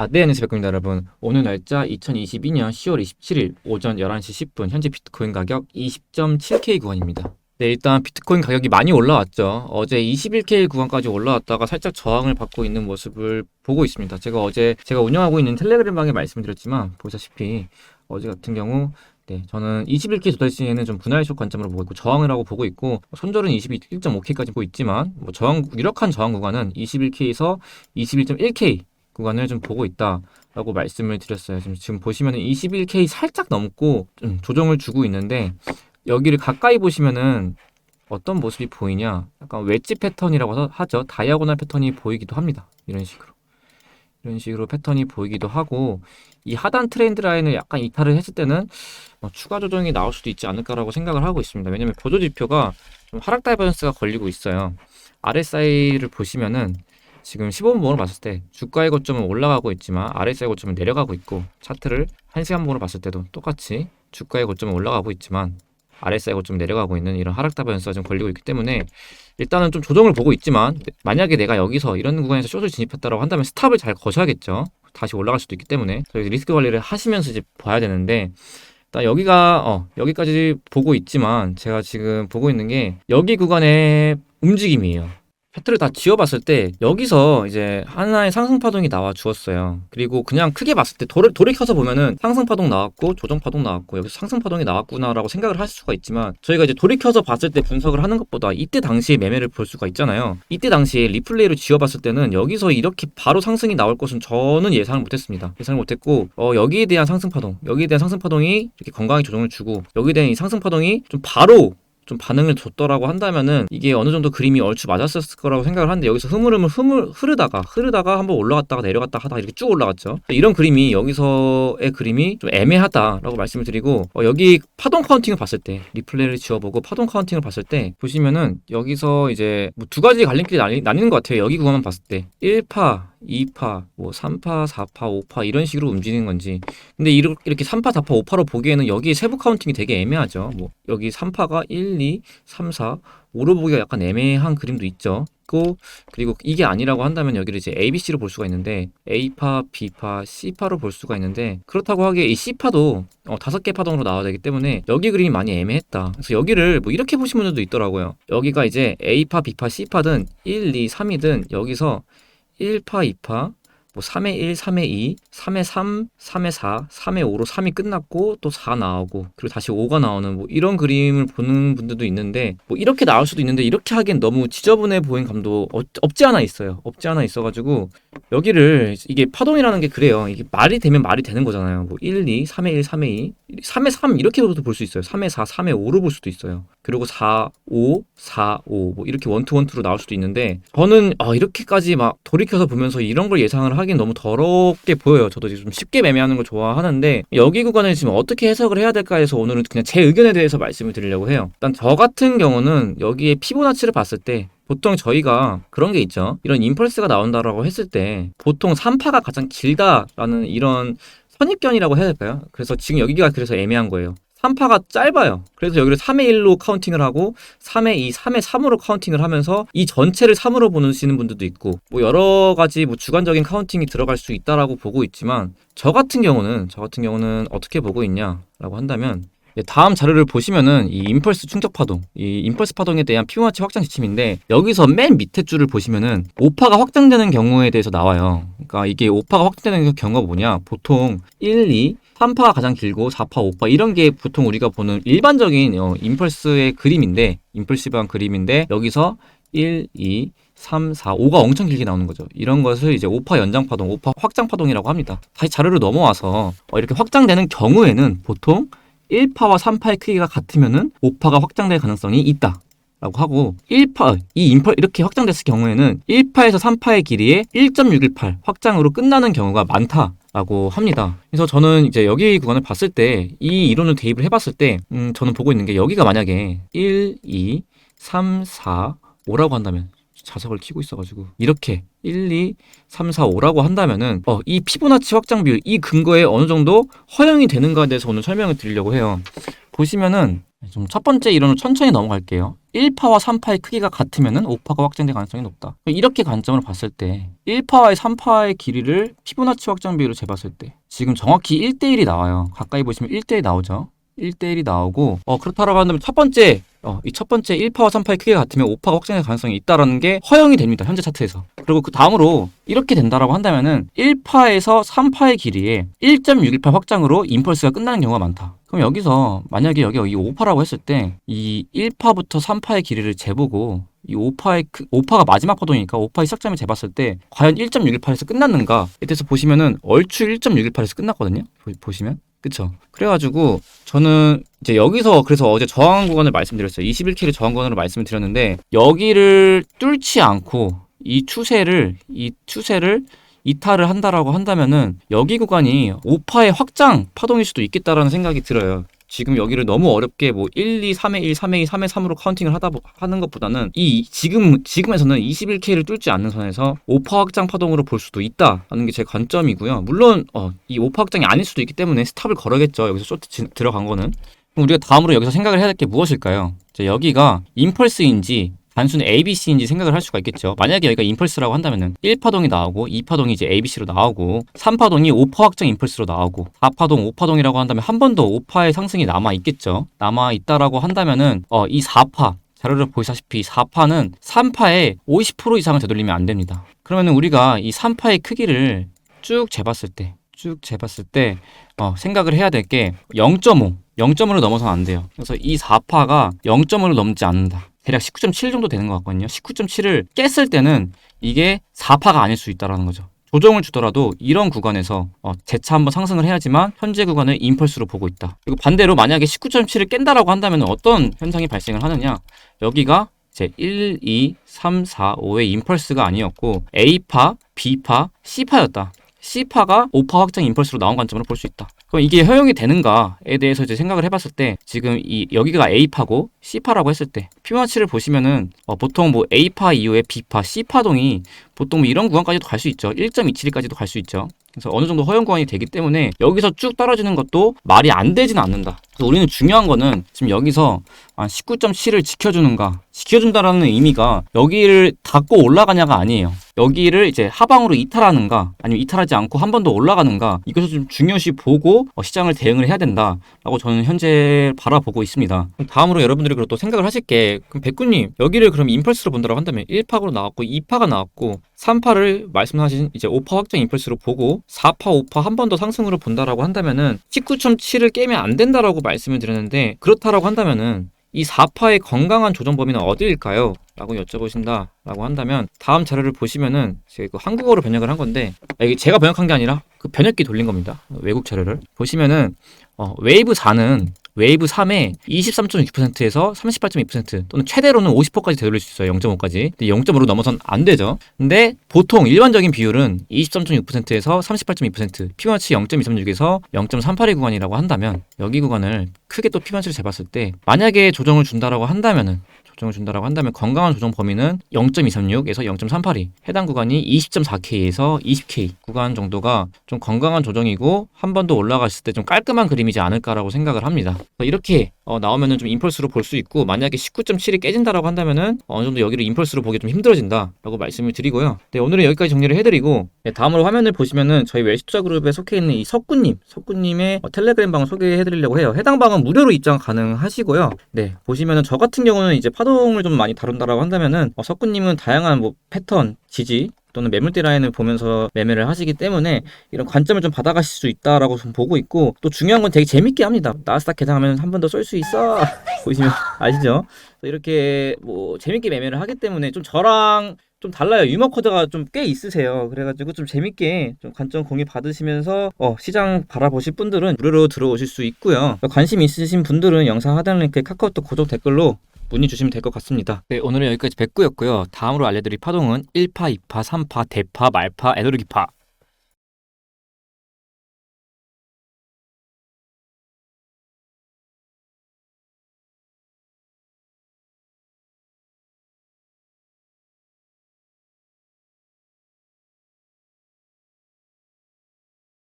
아, 네, 안녕하세요. 백금입니다, 여러분. 오늘 날짜 2022년 10월 27일 오전 11시 10분 현재 비트코인 가격 20.7K 구간입니다. 네, 일단 비트코인 가격이 많이 올라왔죠. 어제 21K 구간까지 올라왔다가 살짝 저항을 받고 있는 모습을 보고 있습니다. 제가 어제 제가 운영하고 있는 텔레그램 방에 말씀드렸지만 보시다시피 어제 같은 경우 네, 저는 21K 도달 시에는 좀 분할 쇼 관점으로 보고 있고 저항을 하고 보고 있고 손절은 21.5K까지 보고 있지만 뭐 저항 유력한 저항 구간은 21K에서 21.1K 구간을 좀 보고 있다라고 말씀을 드렸어요. 지금, 보시면은 21K 살짝 넘고 좀 조정을 주고 있는데 여기를 가까이 보시면은 어떤 모습이 보이냐? 약간 웨지 패턴이라고 하- 하죠. 다이아고널 패턴이 보이기도 합니다. 이런 식으로. 이런 식으로 패턴이 보이기도 하고 이 하단 트렌드 라인을 약간 이탈을 했을 때는 뭐 추가 조정이 나올 수도 있지 않을까라고 생각을 하고 있습니다. 왜냐면 보조 지표가 좀 하락 다이버전스가 걸리고 있어요. RSI를 보시면은 지금 15분봉으로 봤을 때 주가의 고점은 올라가고 있지만 RSI 고점은 내려가고 있고 차트를 1시간봉으로 봤을 때도 똑같이 주가의 고점은 올라가고 있지만 RSI 고점은 내려가고 있는 이런 하락 다 변수가 좀 걸리고 있기 때문에 일단은 좀 조정을 보고 있지만 만약에 내가 여기서 이런 구간에서 숏을 진입했다라고 한다면 스탑을 잘 거셔야겠죠. 다시 올라갈 수도 있기 때문에 저희 리스크 관리를 하시면서 이제 봐야 되는데 일단 여기가 어 여기까지 보고 있지만 제가 지금 보고 있는 게 여기 구간의 움직임이에요. 차트를 다 지워봤을 때 여기서 이제 하나의 상승 파동이 나와 주었어요. 그리고 그냥 크게 봤을 때 돌, 돌이켜서 보면은 상승 파동 나왔고 조정 파동 나왔고 여기서 상승 파동이 나왔구나라고 생각을 하실 수가 있지만 저희가 이제 돌이켜서 봤을 때 분석을 하는 것보다 이때 당시에 매매를 볼 수가 있잖아요. 이때 당시에 리플레이로 지워봤을 때는 여기서 이렇게 바로 상승이 나올 것은 저는 예상을 못했습니다. 예상을 못했고 어, 여기에 대한 상승 파동, 여기에 대한 상승 파동이 이렇게 건강하게 조정을 주고 여기에 대한 이 상승 파동이 좀 바로 좀 반응을 줬더라고 한다면은 이게 어느 정도 그림이 얼추 맞았을 거라고 생각을 하는데 여기서 흐물흐물 흐물 흐르다가 흐르다가 한번 올라갔다가 내려갔다 하다가 이렇게 쭉 올라갔죠. 이런 그림이 여기서의 그림이 좀 애매하다라고 말씀을 드리고 어, 여기 파동 카운팅을 봤을 때 리플레이를 지워보고 파동 카운팅을 봤을 때 보시면은 여기서 이제 뭐 두 가지 갈림길이 나뉘, 나뉘는 것 같아요. 여기 구간만 봤을 때 1파 2파, 뭐 3파, 4파, 5파 이런 식으로 움직이는 건지. 근데 이렇게, 이렇게 3파, 4파, 5파로 보기에는 여기 세부 카운팅이 되게 애매하죠. 뭐 여기 3파가 1, 2, 3, 4, 5로 보기가 약간 애매한 그림도 있죠. 그리고 이게 아니라고 한다면 여기를 이제 A, B, C로 볼 수가 있는데 A파, B파, C파로 볼 수가 있는데 그렇다고 하기에 이 C파도 어, 다섯 개 파동으로 나와야 되기 때문에 여기 그림이 많이 애매했다. 그래서 여기를 뭐 이렇게 보시는 분들도 있더라고요. 여기가 이제 A파, B파, C파든 1, 2, 3이든 여기서 1파, 2파, 뭐 3의 1, 3의 2, 3의 3, 3의 4, 3의 5로 3이 끝났고 또 4 나오고 그리고 다시 5가 나오는 뭐 이런 그림을 보는 분들도 있는데 뭐 이렇게 나올 수도 있는데 이렇게 하기엔 너무 지저분해 보인 감도 없, 없지 않아 있어요. 없지 않아 있어가지고 여기를 이게 파동이라는 게 그래요. 이게 말이 되면 말이 되는 거잖아요. 뭐 1, 2, 3의 1, 3의 2, 3의 3 이렇게도 볼 수 있어요. 3의 4, 3의 5로 볼 수도 있어요. 그리고 4, 5, 4, 5, 뭐 이렇게 원투 원투로 나올 수도 있는데 저는 아, 이렇게까지 막 돌이켜서 보면서 이런 걸 예상을 하긴 너무 더럽게 보여요. 저도 좀 쉽게 매매하는 걸 좋아하는데 여기 구간을 지금 어떻게 해석을 해야 될까 해서 오늘은 그냥 제 의견에 대해서 말씀을 드리려고 해요. 일단 저 같은 경우는 여기에 피보나치를 봤을 때 보통 저희가 그런 게 있죠. 이런 임펄스가 나온다라고 했을 때 보통 3파가 가장 길다라는 이런 선입견이라고 해야 될까요? 그래서 지금 여기가 그래서 애매한 거예요. 3파가 짧아요. 그래서 여기를 3의 1로 카운팅을 하고 3의 2, 3의 3으로 카운팅을 하면서 이 전체를 3으로 보시는 분들도 있고 뭐 여러 가지 뭐 주관적인 카운팅이 들어갈 수 있다라고 보고 있지만 저 같은 경우는 저 같은 경우는 어떻게 보고 있냐라고 한다면 네, 다음 자료를 보시면은 이 임펄스 충격 파동, 이 임펄스 파동에 대한 피보나치 확장 지침인데 여기서 맨 밑에 줄을 보시면은 오파가 확장되는 경우에 대해서 나와요. 그러니까 이게 오파가 확장되는 경우가 뭐냐? 보통 1, 2, 3파가 가장 길고 4파, 5파 이런 게 보통 우리가 보는 일반적인 어, 임펄스의 그림인데 임펄시브한 그림인데 여기서 1, 2, 3, 4, 5가 엄청 길게 나오는 거죠. 이런 것을 이제 5파 연장 파동, 5파 확장 파동이라고 합니다. 다시 자료로 넘어와서 어, 이렇게 확장되는 경우에는 보통 1파와 3파의 크기가 같으면은 5파가 확장될 가능성이 있다. 라고 하고 1파 이 인펄 이렇게 확장됐을 경우에는 1파에서 3파의 길이에 1.618 확장으로 끝나는 경우가 많다 라고 합니다. 그래서 저는 이제 여기 구간을 봤을 때 이 이론을 대입을 해봤을 때 음, 저는 보고 있는 게 여기가 만약에 1, 2, 3, 4, 5라고 한다면 자석을 키고 있어가지고 이렇게 1, 2, 3, 4, 5라고 한다면은 어, 이 피보나치 확장 비율 이 근거에 어느 정도 허용이 되는가에 대해서 오늘 설명을 드리려고 해요. 보시면은 좀 첫 번째 이론을 천천히 넘어갈게요. 1파와 3파의 크기가 같으면은 5파가 확장될 가능성이 높다. 이렇게 관점으로 봤을 때 1파와의 3파의 길이를 피보나치 확장 비율로 재봤을 때 지금 정확히 1대1이 나와요. 가까이 보시면 1대1 나오죠. 1대1이 나오고 어 그렇다라고 한다면 첫 번째 어, 이 첫 번째 1파와 3파의 크기가 같으면 5파가 확장될 가능성이 있다라는 게 허용이 됩니다. 현재 차트에서. 그리고 그 다음으로 이렇게 된다라고 한다면은 1파에서 3파의 길이에 1.618 확장으로 임펄스가 끝나는 경우가 많다. 그럼 여기서 만약에 여기가 이 5파라고 했을 때 이 1파부터 3파의 길이를 재보고 이 5파의 크, 5파가 마지막 파동이니까 5파의 시작점을 재봤을 때 과연 1.618에서 끝났는가 에 대해서 보시면은 얼추 1.618에서 끝났거든요. 보- 보시면 그쵸? 그래가지고 저는 이제 여기서 그래서 어제 저항 구간을 말씀드렸어요. 21K를 저항 구간으로 말씀을 드렸는데 여기를 뚫지 않고 이 추세를 이 추세를 이탈을 한다라고 한다면은 여기 구간이 5파의 확장 파동일 수도 있겠다라는 생각이 들어요. 지금 여기를 너무 어렵게 뭐 1, 2, 3에 1, 3에 2, 3에 3으로 카운팅을 하다 보- 하는 것보다는 이 지금 지금에서는 21K를 뚫지 않는 선에서 5파 확장 파동으로 볼 수도 있다라는 게 제 관점이고요. 물론 어, 이 5파 확장이 아닐 수도 있기 때문에 스탑을 걸어야겠죠. 여기서 쇼트 지- 들어간 거는. 그럼 우리가 다음으로 여기서 생각을 해야 될 게 무엇일까요? 자, 여기가 임펄스인지 단순 ABC인지 생각을 할 수가 있겠죠. 만약에 여기가 임펄스라고 한다면은 1파동이 나오고 2파동이 이제 ABC로 나오고 3파동이 5파 확장 임펄스로 나오고 4파동, 5파동이라고 한다면 한 번 더 5파의 상승이 남아 있겠죠. 남아 있다라고 한다면은 어, 이 4파 자료를 보시다시피 4파는 3파의 50% 이상을 되돌리면 안 됩니다. 그러면은 우리가 이 3파의 크기를 쭉 재봤을 때, 쭉 재봤을 때 어, 생각을 해야 될 게 0.5, 0.5를 넘어서는 안 돼요. 그래서 이 4파가 0.5를 넘지 않는다. 대략 19.7 정도 되는 것 같거든요. 19.7을 깼을 때는 이게 4파가 아닐 수 있다라는 거죠. 조정을 주더라도 이런 구간에서 어, 재차 한번 상승을 해야지만 현재 구간을 임펄스로 보고 있다. 그리고 반대로 만약에 19.7을 깬다라고 한다면 어떤 현상이 발생을 하느냐? 여기가 이제 1, 2, 3, 4, 5의 임펄스가 아니었고 A파, B파, C파였다. C파가 5파 확장 임펄스로 나온 관점으로 볼 수 있다. 그럼 이게 허용이 되는가에 대해서 이제 생각을 해봤을 때 지금 이 여기가 A파고 C파라고 했을 때 피보나치를 보시면은 어, 보통 뭐 A파 이후에 B파, C파동이 보통 뭐 이런 구간까지도 갈 수 있죠. 1.27까지도 갈 수 있죠. 그래서 어느 정도 허용 구간이 되기 때문에 여기서 쭉 떨어지는 것도 말이 안 되지는 않는다. 우리는 중요한 거는 지금 여기서 아, 19.7을 지켜주는가 지켜준다라는 의미가 여기를 닫고 올라가냐가 아니에요. 여기를 이제 하방으로 이탈하는가 아니면 이탈하지 않고 한 번 더 올라가는가 이것을 좀 중요시 보고 어, 시장을 대응을 해야 된다라고 저는 현재 바라보고 있습니다. 그럼 다음으로 여러분들이 그리고 또 생각을 하실 게 그럼 백구님 여기를 그럼 임펄스로 본다고 한다면 1파로 나왔고 2파가 나왔고 3파를 말씀하신 이제 5파 확정 임펄스로 보고 4파 5파 한 번 더 상승으로 본다라고 한다면은 19.7을 깨면 안 된다라고 말씀을 드렸는데 그렇다라고 한다면은 이 4파의 건강한 조정 범위는 어디일까요? 라고 여쭤보신다 라고 한다면 다음 자료를 보시면은 제가 그 한국어로 번역을 한 건데 아, 제가 번역한 게 아니라 그 번역기 돌린 겁니다. 외국 자료를 보시면은 어, 웨이브 4는 웨이브 3의 23.6%에서 38.2% 또는 최대로는 50%까지 되돌릴 수 있어요. 0.5까지. 근데 0.5로 넘어선 안 되죠. 근데 보통 일반적인 비율은 23.6%에서 38.2%, 피보나치 0.236에서 0.382 구간이라고 한다면 여기 구간을 크게 또 피보나치를 재봤을 때 만약에 조정을 준다라고 한다면은 조정을 준다라고 한다면 건강한 조정 범위는 0.236에서 0.382 해당 구간이 20.4K에서 20K 구간 정도가 좀 건강한 조정이고 한 번 더 올라갔을 때 좀 깔끔한 그림이지 않을까라고 생각을 합니다. 이렇게 어, 나오면은 좀 임펄스로 볼 수 있고 만약에 19.7이 깨진다라고 한다면은 어느 정도 여기를 임펄스로 보기 좀 힘들어진다라고 말씀을 드리고요. 네, 오늘은 여기까지 정리를 해드리고 네, 다음으로 화면을 보시면은 저희 웰시투자 그룹에 속해 있는 이 석구님, 석구님의 어, 텔레그램 방을 소개해드리려고 해요. 해당 방은 무료로 입장 가능하시고요. 네, 보시면은 저 같은 경우는 이제 파동을 좀 많이 다룬다라고 한다면은 어, 석구님은 다양한 뭐 패턴, 지지 또는 매물대 라인을 보면서 매매를 하시기 때문에 이런 관점을 좀 받아가실 수 있다라고 좀 보고 있고 또 중요한 건 되게 재밌게 합니다. 나스닥 개장하면 한 번 더 쏠 수 있어 보시면 아시죠? 이렇게 뭐 재밌게 매매를 하기 때문에 좀 저랑 좀 달라요. 유머 코드가 좀 꽤 있으세요. 그래가지고 좀 재밌게 좀 관점 공유 받으시면서 어, 시장 바라보실 분들은 무료로 들어오실 수 있고요. 관심 있으신 분들은 영상 하단 링크에 카카오톡 고정 댓글로 문의 주시면 될 것 같습니다. 네, 오늘은 여기까지 뵙고였고요. 다음으로 알려드릴 파동은 1파, 2파, 3파, 대파, 말파, 에너르기파